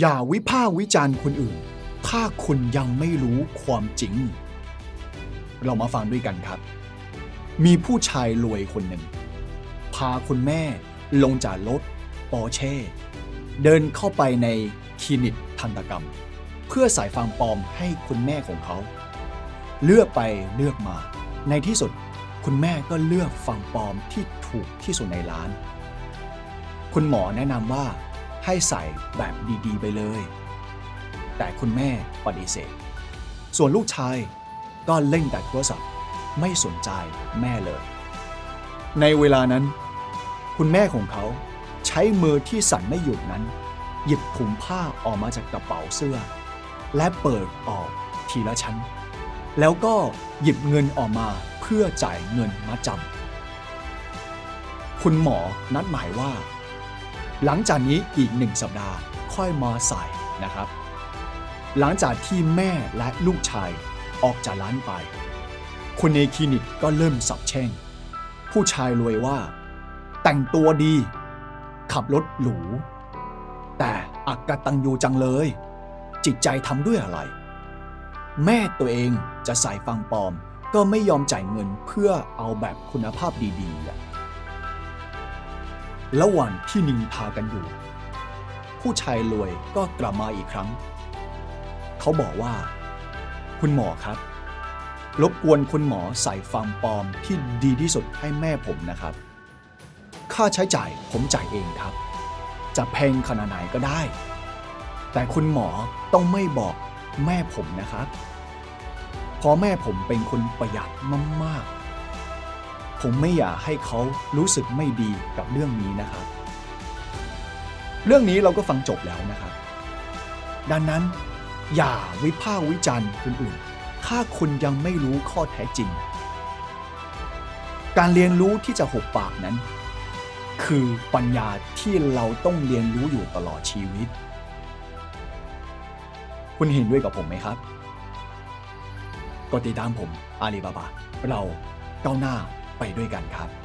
อย่าวิพากษ์วิจารณ์คนอื่น ถ้าคุณยังไม่รู้ความจริง เรามาฟังด้วยกันครับ มีผู้ชายรวยคนหนึ่ง พาคุณแม่ลงจากรถปอร์เช่ เดินเข้าไปในคลินิกทันตกรรม เพื่อใส่ฟังปลอมให้คุณแม่ของเขา เลือกไปเลือกมา ในที่สุดคุณแม่ก็เลือกฟังปลอมที่ถูกที่สุดในร้าน คุณหมอแนะนำว่า ให้ใส่แบบดีๆ ไปเลย แต่คุณแม่ปฏิเสธ ส่วนลูกชายก็เล่นแต่โทรศัพท์ไม่สนใจแม่เลย ในเวลานั้น คุณแม่ของเขาใช้มือที่สั่นไม่หยุดนั้น หยิบถุงผ้าออกมาจากกระเป๋าเสื้อ และเปิดออกทีละชั้น แล้วก็หยิบเงินออกมาเพื่อจ่ายเงินมาจำคุณหมอนัดหมายว่า หลังจากนี้อีกหนึ่งสัปดาห์ค่อยมาใส่นะครับ หลังจากที่แม่และลูกชายออกจากร้านไป คนในคลินิกก็เริ่มสับแช่ง ผู้ชายรวยว่า แต่งตัวดี ขับรถหรู แต่อักกตังยูจังเลย จิตใจทำด้วยอะไร แม่ตัวเองจะใส่ฟังปลอม ก็ไม่ยอมจ่ายเงินเพื่อเอาแบบคุณภาพดีๆอะ ระหว่างที่นินทากันอยู่ ผู้ชายรวยก็กลับมาอีกครั้ง เขาบอกว่า คุณหมอครับ รบกวนคุณหมอใส่ฟังปลอมที่ดีที่สุดให้แม่ผมนะครับ ค่าใช้จ่ายผมจ่ายเองครับ จะแพงขนาดไหนก็ได้ แต่คุณหมอต้องไม่บอกแม่ผมนะครับเพราะแม่ผมเป็นคนประหยัดมากๆ ผมไม่อยากให้เขารู้สึกไม่ดีกับเรื่องนี้นะครับ เรื่องนี้เราก็ฟังจบแล้วนะครับ ดังนั้นอย่าวิพากษ์วิจารณ์คนอื่นถ้าคุณยังไม่รู้ข้อแท้จริง การเรียนรู้ที่จะหุบปากนั้น คือปัญญาที่เราต้องเรียนรู้อยู่ตลอดชีวิต คุณเห็นด้วยกับผมไหมครับ กดติดตามผมอาลีบาบา เราก้าวหน้า ไปด้วยกันครับ